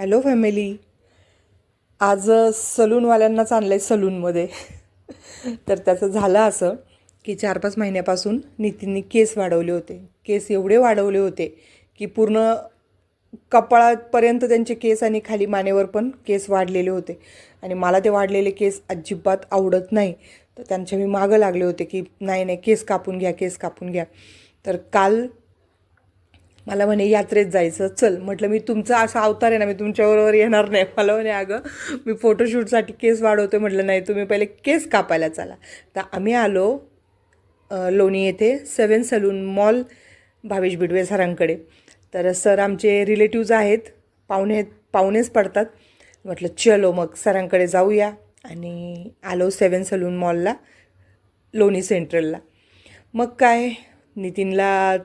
Hello family. आज सलूनवाल्यांनाच आणलं आहे सलूनमध्ये. तर त्याचं झालं असं की चार पाच महिन्यापासून नितीनने केस वाढवले होते. केस एवढे वाढवले होते की पूर्ण कपाळापर्यंत त्यांचे केस आणि खाली मानेवर पण केस वाढलेले होते. आणि मला ते वाढलेले केस अजिबात आवडत नाही. तर त्यांच्या मी मागं लागले होते की नाही नाही केस कापून घ्या केस कापून घ्या. तर काल मला म्हणे यात्रेत जायचं. चल. म्हटलं मी तुमचा असा अवतार आहे ना मी तुमच्याबरोबर येणार नाही. मला म्हणे अगं मी फोटोशूटसाठी केस वाढवतो म्हटलं नाही तुम्ही पहिले केस कापायला चाला. तर आम्ही आलो लोणी येथे seven salon mall Bhavesh Bidwe सरांकडे. तर सर आमचे रिलेटिव्ज आहेत पाहुणे पाहुणेच पडतात. म्हटलं चलो मग सरांकडे जाऊया. आणि आलो सेवन सलून मॉलला लोणी सेंट्रलला. मग काय नितीनला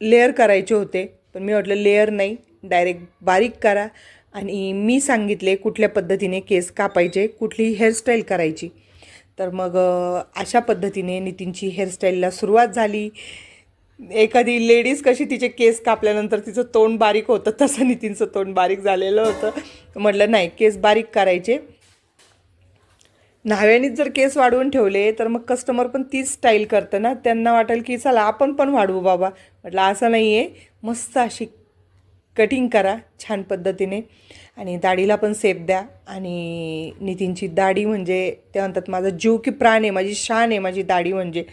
लेअर करायचे होते पण मी म्हटलं लेअर नाही डायरेक्ट बारीक करा. आणि मी सांगितले कुठल्या पद्धतीने केस कापायचे कुठली हेअरस्टाईल करायची. तर मग अशा पद्धतीने नितीनची हेअरस्टाईलला सुरुवात झाली. एखादी लेडीज कशी तिचे केस कापल्यानंतर तिचं तोंड बारीक होतं तसं नितीनचं तोंड बारीक झालेलं होतं. म्हटलं नाही केस बारीक करायचे. न्हाव्यानीच जर केस वाढवून ठेवले तर मग कस्टमर पण तीच स्टाईल करतं ना. त्यांना वाटेल की चला आपण पण वाढवू बाबा. म्हटलं असं नाही आहे मस्त अशी कटिंग करा छान पद्धतीने. आणि दाढीला पण सेप द्या. आणि नितीनची दाढी म्हणजे ते म्हणतात माझा जीव की प्राण आहे माझी शान आहे माझी दाढी म्हणजे.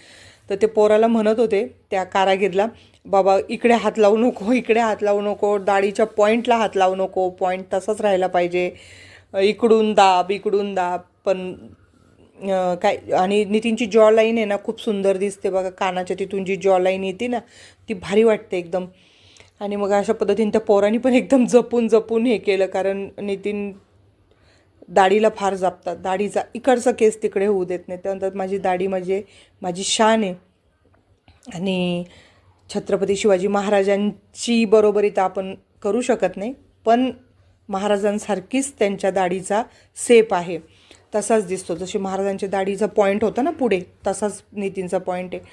तर ते पोराला म्हणत होते त्या कारागीरला बाबा इकडे हात लावू नको इकडे हात लावू नको दाढीच्या पॉईंटला हात लावू नको पॉईंट तसाच राहायला पाहिजे. इकडून दाब इकडून दाब. पण काय आणि नितीनची जॉ लाईन आहे ना खूप सुंदर दिसते बघा कानाच्या तिथून जी जॉ लाईन येते ना ती भारी वाटते एकदम. आणि मग अशा पद्धतीने त्या पोरांनी पण एकदम जपून जपून हे केलं कारण नितीन दाढीला फार जपतात. दाढीचा इकडचा केस तिकडे होऊ देत नाही. त्यानंतर माझी दाढी म्हणजे माझी शान आहे. आणि छत्रपती शिवाजी महाराजांची बरोबरी तर आपण करू शकत नाही पण महाराजांसारखीच त्यांच्या दाढीचा सेप आहे. तसाच दिसतो. जशी महाराजांच्या दाढीचा पॉईंट होता ना पुढे तसाच नितीनचा पॉईंट आहे.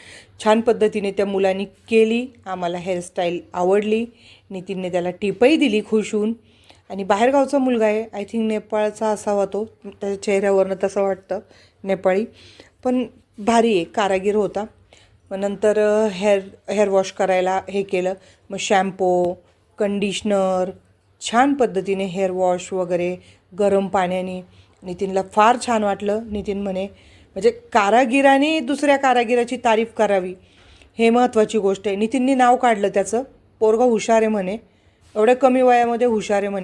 छान पद्धतीने त्या मुलांनी केली आम्हाला हेअरस्टाईल आवडली नितीनने त्याला टिपही दिली खुश होऊन. आणि बाहेरगावचा मुलगा आहे आय थिंक नेपाळचा असावा तो त्याच्या चेहऱ्यावरनं तसं वाटतं नेपाळी. पण भारी आहे कारागीर होता. मग नंतर हेअर हेअर वॉश करायला हे केलं. मग शॅम्पो कंडिशनर छान पद्धतीने हेअर वॉश वगैरे गरम पाण्याने नितीनला फार छान वाटलं. नितीन म्हणे म्हणजे कारागिराने दुसऱ्या कारागिराची तारीफ करावी. हे महत्त्वाची गोष्ट आहे. नितीननी नाव काढलं त्याचं. पोरगा हुशार आहे म्हणे. एवढ्या कमी वयामध्ये हुशार आहे म्हणे.